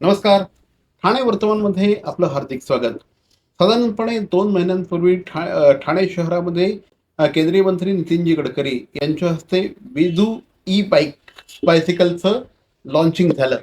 नमस्कार. ठाणे वर्तमानमध्ये आपलं हार्दिक स्वागत. साधारणपणे दोन महिन्यांपूर्वी ठा ठाणे शहरामध्ये केंद्रीय मंत्री नितीनजी गडकरी यांच्या हस्ते विजू ई बाईक बायसिकलचं लॉन्चिंग झालं.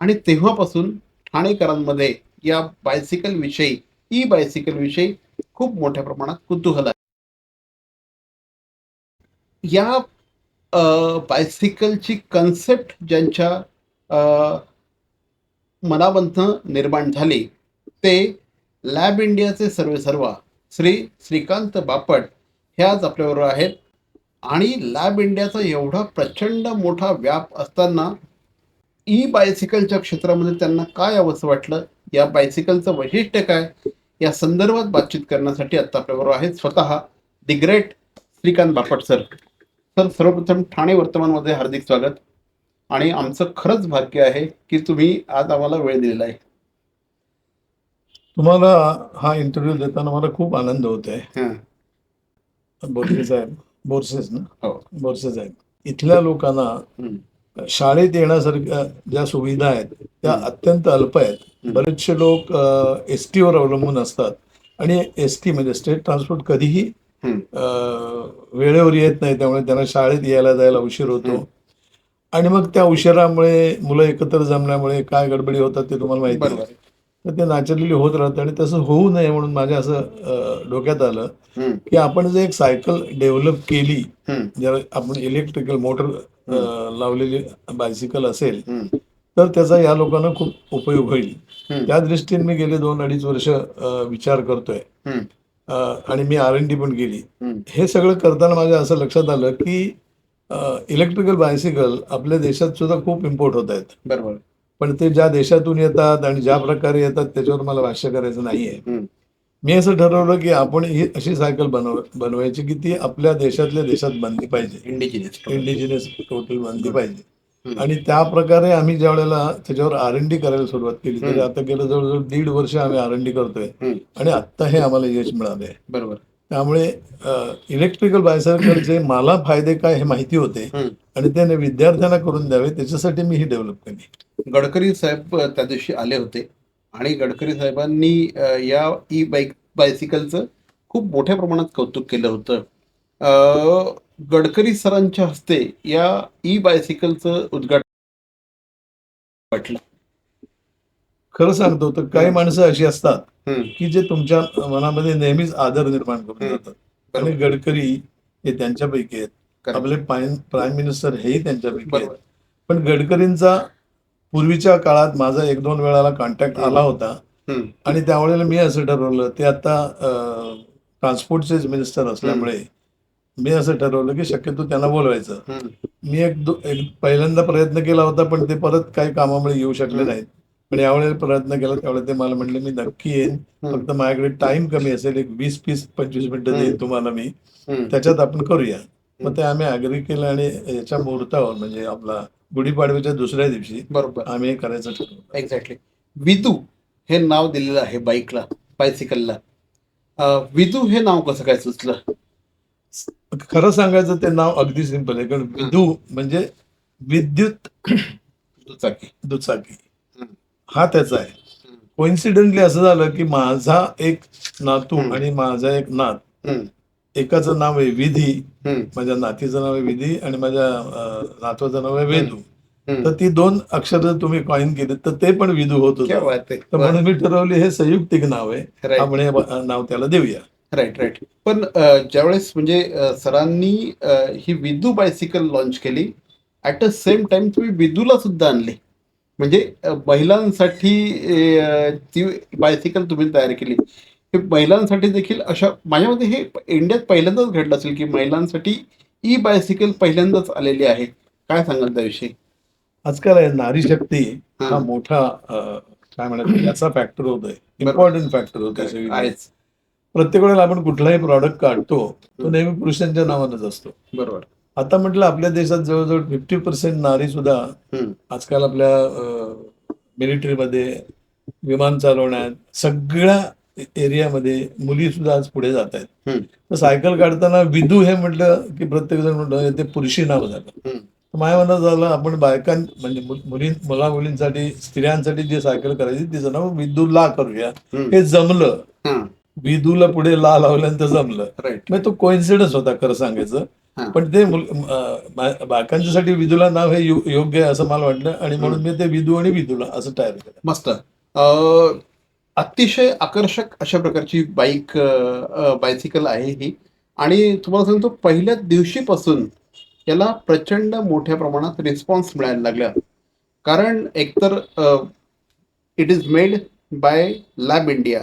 आणि तेव्हापासून ठाणेकरांमध्ये या बायसिकल विषयी ई बायसिकल विषयी खूप मोठ्या प्रमाणात कुतूहल आहे. या बायसिकलची कन्सेप्ट ज्यांच्या मनावंत निर्माण झाली. ते लॅब इंडियाचे सर्वेसर्वा श्री श्रीकांत बापट हे आज आपल्याबरोबर आहेत. आणि लॅब इंडियाचा एवढा प्रचंड मोठा व्याप असताना ई बायसिकलच्या क्षेत्रामध्ये त्यांना काय आवश्यक वाटलं? या बायसिकलचं वैशिष्ट्य काय? या संदर्भात बातचीत करण्यासाठी आत्ता आपल्याबरोबर आहेत स्वतः the great Shrikant Bapat sir. Sir सर्वप्रथम ठाणे वर्तमानमध्ये हार्दिक स्वागत. आणि आमचं खरंच भाग्य आहे की तुम्ही आज आम्हाला वेळ दिलेला आहे. तुम्हाला हा इंटरव्ह्यू देताना मला खूप आनंद होत आहे. हं, बोरसे साहेब बोरसेच ना? हो. बोरसे साहेब इथल्या लोकांना शाळेत येण्यासारख्या ज्या सुविधा आहेत त्या. अत्यंत अल्प आहेत. बरेचसे लोक एस टीवर अवलंबून असतात आणि एस टी म्हणजे स्टेट ट्रान्सपोर्ट कधीही वेळेवर येत नाही त्यामुळे त्यांना शाळेत यायला जायला उशीर. होतो. आणि मग त्या उशिरामुळे मुलं एकत्र जमल्यामुळे काय गडबडी होतात ते तुम्हाला माहिती आहे. तर ते नॅचरली होत राहतं आणि तसं होऊ नये म्हणून माझ्या असं डोक्यात आलं की आपण जर एक सायकल डेव्हलप केली जर आपण इलेक्ट्रिकल मोटर लावलेली बायसिकल असेल तर त्याचा या लोकांना खूप उपयोग होईल. त्या दृष्टीने मी गेले दोन अडीच वर्ष विचार करतोय. आणि मी आर एन डी पण केली. हे सगळं करताना माझ्या असं लक्षात आलं की इलेक्ट्रिकल बायसिकल आपल्या देशात सुद्धा खूप इम्पोर्ट होत आहेत. बरोबर. पण ते ज्या देशातून येतात आणि ज्या प्रकारे येतात त्याच्यावर मला भाष्य करायचं नाहीये. मी असं ठरवलं की आपण ही अशी सायकल बनव बनवायची की ती आपल्या देशातल्या देशात बनली पाहिजे. इंडिजिनियस इंडिजिनियस टोटल बनली पाहिजे. आणि त्या प्रकारे आम्ही ज्या वेळेला त्याच्यावर आर एन डी करायला सुरुवात केली तरी. आता गेलं जवळजवळ दीड वर्ष आम्ही आर एन डी करतोय. आणि आत्ता हे आम्हाला यश मिळालंय. बरोबर. त्यामुळे इलेक्ट्रिकल बायसायकलचे मला फायदे काय हे माहिती होते. आणि त्याने विद्यार्थ्यांना करून द्यावे त्याच्यासाठी मी ही डेव्हलप केली गडकरी साहेब त्या दिवशी आले होते आणि गडकरी साहेबांनी या ई बाईक बायसिकलचं खूप मोठ्या प्रमाणात कौतुक केलं होतं गडकरी सरांच्या हस्ते या ई बायसिकलचं उद्घाटन वाटलं खरं सांगतो तर काही माणसं अशी असतात की जे तुमच्या मनामध्ये नेहमीच आदर निर्माण करून. जातात आणि गडकरी हे त्यांच्यापैकी आहेत. आपले प्राईम मिनिस्टर हेही त्यांच्यापैकी आहेत. पण गडकरींचा पूर्वीच्या काळात माझा एक दोन वेळाला कॉन्टॅक्ट. आला होता. आणि त्यावेळेला मी असं ठरवलं ते आता ट्रान्सपोर्टचेच मिनिस्टर असल्यामुळे मी असं ठरवलं की शक्यतो त्यांना बोलवायचं. मी एक दो एक पहिल्यांदा प्रयत्न केला होता पण ते परत काही कामामुळे येऊ शकले. नाहीत. पण यावेळेला प्रयत्न केला त्यावेळेला ते मला म्हणले मी नक्की येईन. फक्त माझ्याकडे टाइम कमी असेल एक वीस तीस पंचवीस मिनिटं. देईन तुम्हाला मी. त्याच्यात आपण करूया. मग ते आम्ही अग्री केलं आणि याच्या मुहूर्तावर म्हणजे आपला गुढीपाडव्याच्या दुसऱ्या दिवशी बरोबर. आम्ही करायचं ठरवलं. एक्झॅक्टली विदू हे नाव दिलेलं आहे बाईकला बायसिकलला विदू हे नाव कसं काय सुचलं? खरं सांगायचं ते नाव अगदी सिंपल आहे. कारण विदू म्हणजे विद्युत दुचाकी. दुचाकी. हं. त्याचा आहे. कोइन्सिडेंटली असं झालं की माझा एक नातू. आणि माझा एक नात एकाचं नाव आहे विधी. माझ्या नातीचं नाव आहे विधी आणि माझ्या नातवाचं नाव आहे वेदू. तर ती दोन अक्षर तुम्ही कॉइन केली तर ते पण विधू होत क्या होतं तर म्हणून मी ठरवले हे संयुक्तिक नाव आहे. आपण हे नाव त्याला देऊया. राईट राईट पण ज्यावेळेस म्हणजे सरांनी ही विदू बायसिकल लॉन्च केली ॲट द सेम टाइम तुम्ही विदूला सुद्धा आणले. म्हणजे महिलांसाठी ती बायसिकल तुम्ही तयार केली हे महिलांसाठी देखील अशा माझ्यामध्ये हे इंडियात पहिल्यांदाच घडलं असेल की महिलांसाठी ई बायसिकल पहिल्यांदाच आलेली आहे. काय सांगाल त्याविषयी? आजकाल आहे नारी शक्ती हा. मोठा काय म्हणतात याचा फॅक्टर होतोय. इम्पॉर्टंट फॅक्टर होतोय. आहेच. प्रत्येक वेळेला आपण कुठलाही प्रॉडक्ट काढतो तो. नेहमी पुरुषांच्या नावानच असतो. बरोबर. आता म्हटलं आपल्या देशात जवळजवळ फिफ्टी पर्सेंट नारी सुद्धा आजकाल आपल्या मिलिटरीमध्ये विमान चालवण्यात सगळ्या एरियामध्ये मुली सुद्धा आज पुढे जात आहेत. तर सायकल काढताना विदू हे म्हटलं की प्रत्येक जण म्हणतो ते पुरुषी नाव झालं. हं. माझ्या मनात झालं आपण बायकां म्हणजे मुली मुला मुलींसाठी स्त्रियांसाठी जी सायकल करायची तिचं नाव विदुला करूया. हम्म. हे जमलं. विदूला पुढे ला लावल्यानंतर जमलं. मग तो कोइन्सिडन्स होता खरं सांगायचं. पण ते मुल- अं, बा- बायकांच्यासाठी विदूला नाव हे योग्य आहे असं मला वाटलं. आणि म्हणून मी ते विदू आणि विदूला असं तयार केलं. मस्त. अ, अतिशय आकर्षक अशा प्रकारची बाईक बायसिकल आहे ही. आणि तुम्हाला सांगतो पहिल्याच दिवशीपासून याला प्रचंड मोठ्या प्रमाणात रिस्पॉन्स मिळायला लागला. कारण एकतर it is made by lab India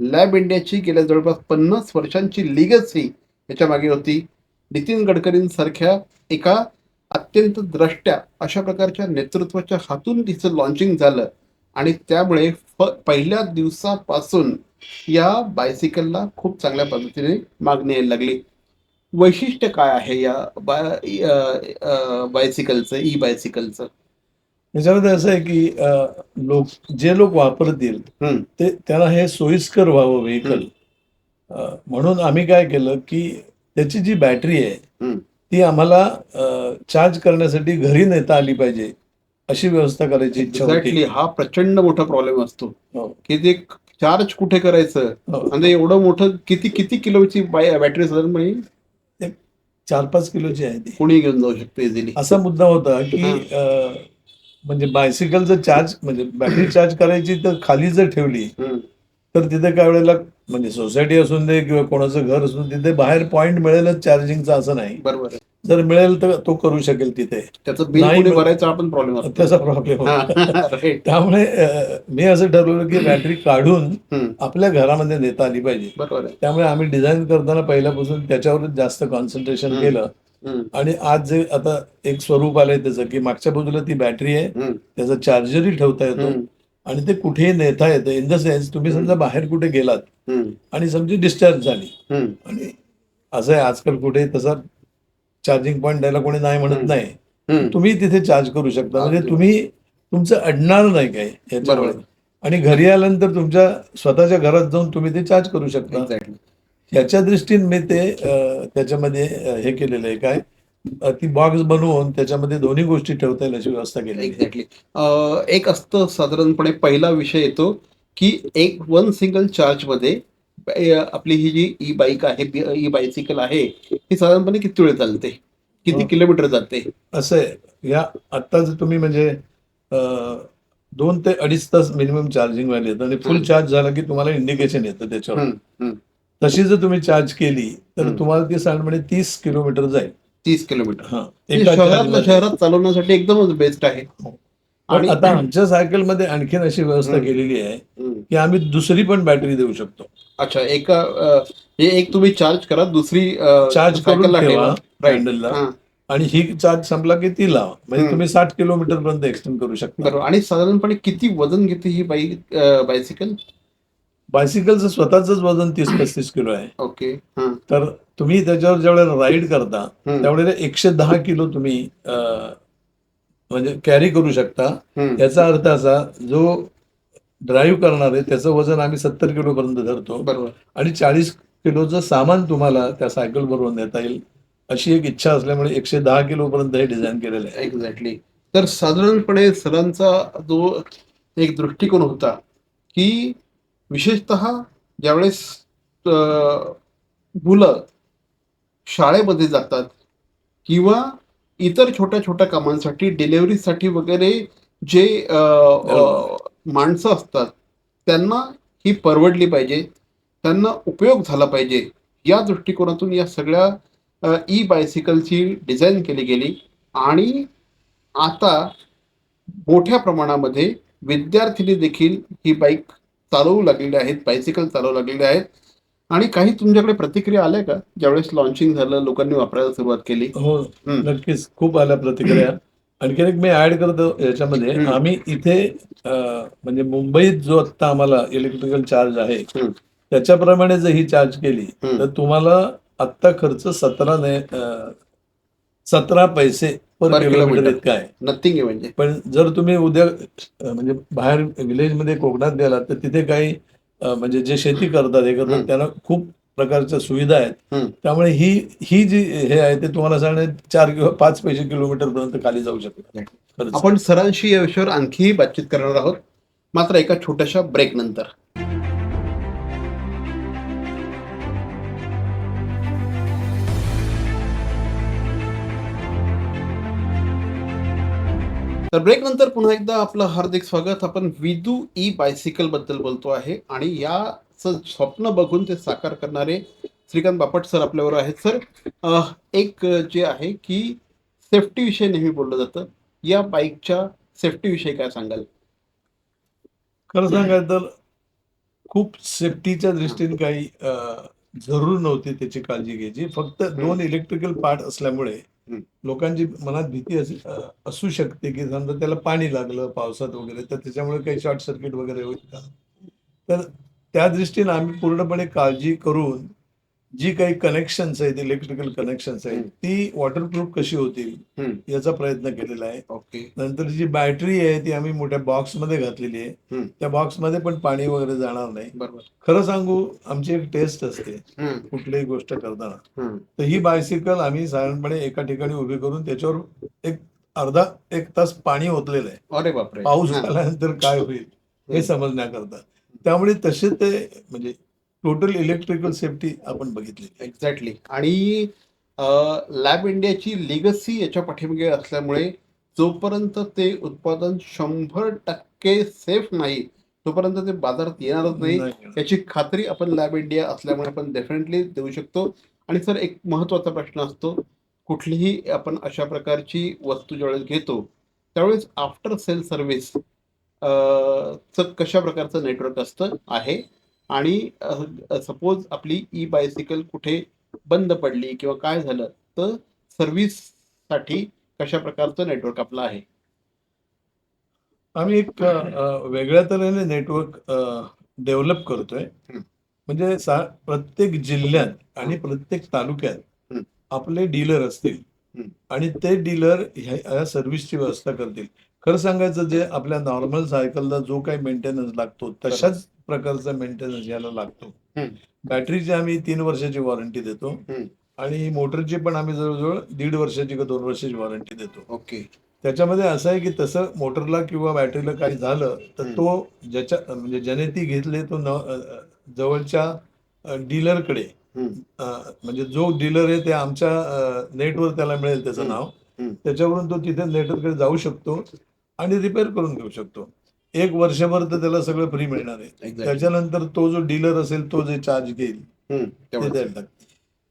lab इंडियाची गेल्या जवळपास पन्नास वर्षांची लिगसी याच्या मागे होती. नितीन गडकरींसारख्या एका अत्यंत द्रष्ट्या अशा प्रकारच्या नेतृत्वाच्या हातून तिचं लॉन्चिंग झालं. आणि त्यामुळे फ पहिल्या दिवसापासून या बायसिकलला खूप चांगल्या पद्धतीने मागणी यायला लागली. वैशिष्ट्य काय आहे या बाय बायसिकलचं ई बायसिकलचं त्याच्यामध्ये असं आहे की लोक जे लोक वापरतील. ते त्यांना हे सोयीस्कर व्हावं व्हेकल म्हणून आम्ही काय केलं की त्याची जी बॅटरी आहे. ती आम्हाला चार्ज करण्यासाठी घरी नेता आली पाहिजे अशी व्यवस्था करायची इच्छा एक्झॅक्टली होती हा प्रचंड मोठा प्रॉब्लेम असतो. की ते चार्ज कुठे करायचं? हो. आणि एवढं मोठं किती किती किलोची बॅटरी साधारणपणे चार पाच किलोची आहे ती. कोणी घेऊन जाऊ शकतो इझिली असा मुद्दा होता की म्हणजे बायसिकलचं चार्ज म्हणजे बॅटरी चार्ज करायची तर खाली जर ठेवली तर तिथे काय वेळेला म्हणजे सोसायटी असून दे किंवा कोणाचं घर असून तिथे बाहेर पॉईंट मिळेलच चार्जिंगचा असं नाही. बरोबर. जर मिळेल तर तो करू शकेल तिथे. त्याचं बिल नाही कोणी मिळ- भरायचा आपण प्रॉब्लेम त्याचा प्रॉब्लेम हा. त्यामुळे मी असं ठरवलं की बॅटरी काढून आपल्या घरामध्ये नेता आली पाहिजे. बरोबर त्यामुळे आम्ही डिझाईन करताना पहिल्यापासून त्याच्यावरच जास्त कॉन्सन्ट्रेशन. केलं. आणि आज जे आता एक स्वरूप आलंय त्याचं की मागच्या बाजूला ती बॅटरी आहे. त्याचा चार्जरही ठेवता येतो. आणि ते कुठेही नेता येतं. इन द सेन्स तुम्ही समजा बाहेर कुठे गेलात आणि समजी डिस्चार्ज झाली. आणि असं आहे आजकाल कुठे तसा चार्जिंग पॉईंट द्यायला कोणी नाही म्हणत. नाही. तुम्ही तिथे चार्ज करू शकता. म्हणजे. तुम्ही तुमचं अडणार नाही काय याच्यामुळे. आणि घरी आल्यानंतर तुमच्या स्वतःच्या घरात जाऊन तुम्ही ते चार्ज करू शकता. ह्याच्या दृष्टीने मी ते त्याच्यामध्ये हे केलेलं आहे. काय? ती बॉक्स बनवून त्याच्यामध्ये दोन्ही गोष्टी ठेवता येईल अशी व्यवस्था केली एक्झॅक्टली एक असतं साधारणपणे पहिला विषय येतो की एक वन सिंगल चार्जमध्ये आपली ही जी ई बाईक आहे ई बायसिकल आहे ही साधारणपणे किती वेळ चालते किती हो. किलोमीटर जाते असं आहे या आत्ता जर तुम्ही म्हणजे दोन ते अडीच तास मिनिमम चार्जिंग व्हायला येतं आणि फुल. चार्ज झाला की तुम्हाला इंडिकेशन येतं त्याच्यावर. तशी जर तुम्ही चार्ज केली तर. तुम्हाला ती साधारणपणे तीस किलोमीटर जाईल तीस किलोमीटर. हा म्हणजे. शहरात चालवण्यासाठी एकदमच बेस्ट आहे. पण आणि- आता आमच्या सायकलमध्ये आणखीन अशी व्यवस्था. केलेली आहे. की आम्ही दुसरी पण बॅटरी देऊ शकतो. अच्छा एका हे एक तुम्ही चार्ज करा दुसरी चार्ज करून ठेवा. हँडलला हा, आणि ही चार्ज संपला की ती लावा. म्हणजे. तुम्ही साठ किलोमीटर पर्यंत एक्सटेंड करू शकता. आणि साधारणपणे किती वजन घेते ही बाईक बायसिकल बायसिकलचं स्वतःच वजन तीस पस्तीस किलो आहे. ओके. हा. तर तुम्ही त्याच्यावर ज्यावेळेला राईड करता. त्यावेळेला एकशे दहा किलो तुम्ही म्हणजे कॅरी करू शकता. याचा अर्थ असा जो ड्राईव्ह करणार आहे त्याचं वजन आम्ही सत्तर किलो पर्यंत धरतो. बरोबर. आणि चाळीस किलोचं सामान तुम्हाला त्या सायकल बरोबर नेता येईल. अशी एक इच्छा असल्यामुळे एकशे दहा किलो पर्यंत हे डिझाईन केलेलं आहे. एक्झॅक्टली तर साधारणपणे सरांचा जो एक दृष्टिकोन होता की विशेषत ज्यावेळेस मुलं शाळेमध्ये जातात किंवा इतर छोट्या छोट्या कामांसाठी डिलेवरीसाठी वगैरे जे माणसं असतात त्यांना ही परवडली पाहिजे. त्यांना उपयोग झाला पाहिजे. या दृष्टिकोनातून या सगळ्या ई बायसिकलची डिझाईन केली गेली आणि आता मोठ्या प्रमाणामध्ये विद्यार्थिनी देखील ही बाईक चालवू लागलेले आहेत बायसिकल चालवू लागलेले आहेत आणि काही तुमच्याकडे प्रतिक्रिया आल्या का ज्यावेळेस लॉन्चिंग झालं लोकांनी वापरायला सुरुवात केली हो. नक्कीच खूप आल्या प्रतिक्रिया आणखीन एक मी ऍड करतो याच्यामध्ये. आम्ही इथे म्हणजे मुंबईत जो आता आम्हाला इलेक्ट्रिकल चार्ज आहे. त्याच्याप्रमाणे जर ही चार्ज केली. तर तुम्हाला आत्ता खर्च सतरा सतरा पैसे पर किलोमीटर. इतका आहे नथिंग आहे म्हणजे पण जर तुम्ही उद्या म्हणजे बाहेर विलेजमध्ये कोकणात गेलात तर तिथे काही म्हणजे जे शेती करतात हे करतात. त्यांना खूप प्रकारच्या सुविधा आहेत. त्यामुळे ही ही जी हे आहे ते तुम्हाला सांगणे चार किंवा पाच पैसे किलोमीटर पर्यंत खाली जाऊ खरंच. आपण सरांशी या विषयावर आणखीही बातचीत करणार आहोत मात्र एका छोट्याशा ब्रेक नंतर तर ब्रेक नंतर पुन्हा एकदा आपलं हार्दिक स्वागत. आपण विदू ई बायसिकलबद्दल बोलतो आहे आणि याचं स्वप्न बघून ते साकार करणारे श्रीकांत बापट सर आपल्यावर आहेत. सर एक जे आहे की सेफ्टी विषयी नेहमी बोललं जातं. या बाईकच्या सेफ्टी विषयी काय सांगाल? खरं सांगायचं तर खूप सेफ्टीच्या दृष्टीने काही जरूर नव्हती त्याची काळजी घ्यायची. फक्त दोन इलेक्ट्रिकल पार्ट असल्यामुळे. लोकांची मनात भीती असू शकते की समजा त्याला पाणी लागलं पावसात वगैरे तर त्याच्यामुळे काही शॉर्ट सर्किट वगैरे होईल का? तर त्या दृष्टीने आम्ही पूर्णपणे काळजी करून जी काही कनेक्शन्स आहेत इलेक्ट्रिकल कनेक्शन्स आहेत. ती वॉटरप्रूफ कशी होतील. याचा प्रयत्न केलेला आहे. ओके. नंतर जी बॅटरी आहे ती आम्ही मोठ्या बॉक्समध्ये घातलेली आहे. त्या बॉक्समध्ये पण पाणी वगैरे जाणार नाही. बरोबर. खरं सांगू आमची एक टेस्ट असते कुठलीही गोष्ट करताना. तर ही बायसिकल आम्ही साधारणपणे एका ठिकाणी उभी करून त्याच्यावर एक अर्धा एक तास पाणी ओतलेलं आहे. अरे बापरे. पाऊस. आल्यानंतर काय होईल हे समजण्याकरता. त्यामुळे तसे ते म्हणजे टोटल इलेक्ट्रिकल सेफ्टी आपण बघितली. एक्झॅक्टली आणि लॅब इंडियाची लिगसी याच्या पाठीमागे असल्यामुळे जोपर्यंत ते उत्पादन शंभर टक्के सेफ नाही तोपर्यंत ते बाजारात येणारच नाही. याची खात्री आपण लॅब इंडिया असल्यामुळे आपण डेफिनेटली देऊ शकतो. आणि सर एक महत्त्वाचा प्रश्न असतो. कुठलीही आपण अशा प्रकारची वस्तू ज्यावेळेस घेतो त्यावेळेस आफ्टर सेल सर्व्हिस च कशा प्रकारचं नेटवर्क असतं आहे? आणि सपोज आपली ई बायसिकल कुठे बंद पडली किंवा काय झालं तर सर्व्हिससाठी कशा प्रकारचं नेटवर्क आपलं आहे आम्ही एक वेगळ्या तऱ्हेने नेटवर्क डेव्हलप करतोय. म्हणजे प्रत्येक जिल्ह्यात आणि प्रत्येक तालुक्यात. आपले डीलर असतील. आणि ते डीलर ह्या सर्व्हिसची व्यवस्था करतील खरं सांगायचं जे आपल्या नॉर्मल सायकलला जो काही मेंटेनन्स लागतो तशाच प्रकारचा मेंटेनन्स याला लागतो. बॅटरीची आम्ही तीन वर्षाची वॉरंटी देतो. आणि मोटरची पण आम्ही जवळजवळ दीड वर्षाची किंवा दोन वर्षाची वॉरंटी देतो ओके त्याच्यामध्ये असं आहे की तसं मोटरला किंवा बॅटरीला काही झालं तर. तो ज्याच्या म्हणजे ज्याने ती घेतली तो न जवळच्या डीलरकडे म्हणजे जो डीलर आहे ते आमच्या नेटवर त्याला मिळेल त्याचं. नाव. त्याच्यावरून तो तिथे नेटवर्कडे जाऊ शकतो आणि रिपेअर करून घेऊ शकतो. एक वर्षभर तर त्याला सगळं फ्री मिळणार आहे. त्याच्यानंतर तो जो डीलर असेल तो जे चार्ज घेईल ते द्यायला लागतं.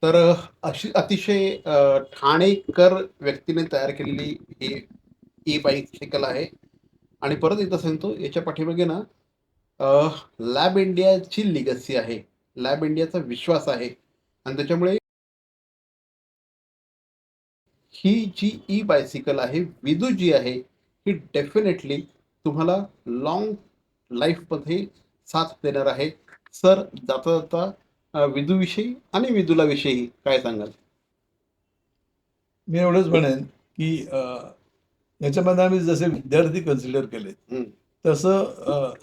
तर अशी अतिशय अ, ठाणेकर व्यक्तीने तयार केलेली ही ई बायसिकल आहे. आणि परत एकदा सांगतो याच्या पाठीमागे ना लॅब इंडियाची लिगसी आहे. लॅब इंडियाचा विश्वास आहे. आणि त्याच्यामुळे ही जी ई बायसिकल आहे विदू जी आहे ही डेफिनेटली तुम्हाला लॉंग लाईफमध्ये साथ देणार आहे सर जाता जाता विदूविषयी आणि विदूला विषयी काय सांगाल मी एवढंच म्हणेन की याच्यामध्ये आम्ही जसे विद्यार्थी कन्सिडर केले. तसं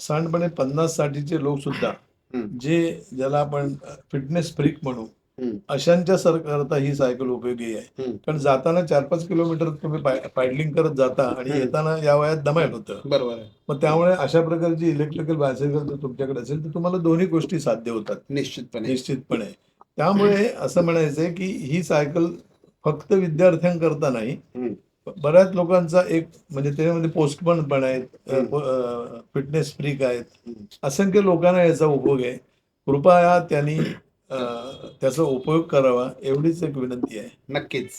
साधारणपणे पन्नास साठीचे लोक सुद्धा. जे ज्याला आपण फिटनेस फ्रीक म्हणू. अशांच्या सर करता ही सायकल उपयोगी आहे. कारण जाताना चार पाच किलोमीटर तुम्ही पायडलिंग करत जाता आणि. येताना या वयात दमायला होतं बरोबर मग त्यामुळे अशा प्रकारची इलेक्ट्रिकल बायसायकल जर तुमच्याकडे असेल तर तुम्हाला दोन्ही गोष्टी साध्य होतात निश्चितपणे निश्चितपणे त्यामुळे असं म्हणायचंय की ही सायकल फक्त विद्यार्थ्यांकरता नाही. बऱ्याच लोकांचा एक म्हणजे त्याच्यामध्ये पोस्टमन पण आहेत. फिटनेस फ्रीक आहेत. असंख्य लोकांना याचा उपयोग आहे कृपया त्यांनी त्याचा उपयोग करावा एवढीच एक विनंती आहे. नक्कीच.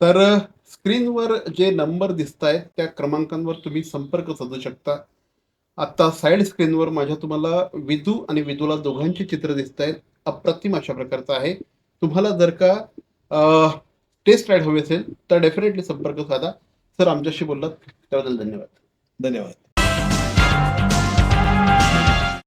तर स्क्रीनवर जे नंबर दिसत आहेत त्या क्रमांकांवर तुम्ही संपर्क साधू शकता. आता साईड स्क्रीनवर माझ्या तुम्हाला विदू आणि विदूला दोघांची चित्र दिसत आहेत अप्रतिम अशा प्रकारचं आहे. तुम्हाला जर का टेस्ट राईड हवी असेल तर डेफिनेटली संपर्क साधा. सर आमच्याशी बोललात. त्याबद्दल धन्यवाद. धन्यवाद.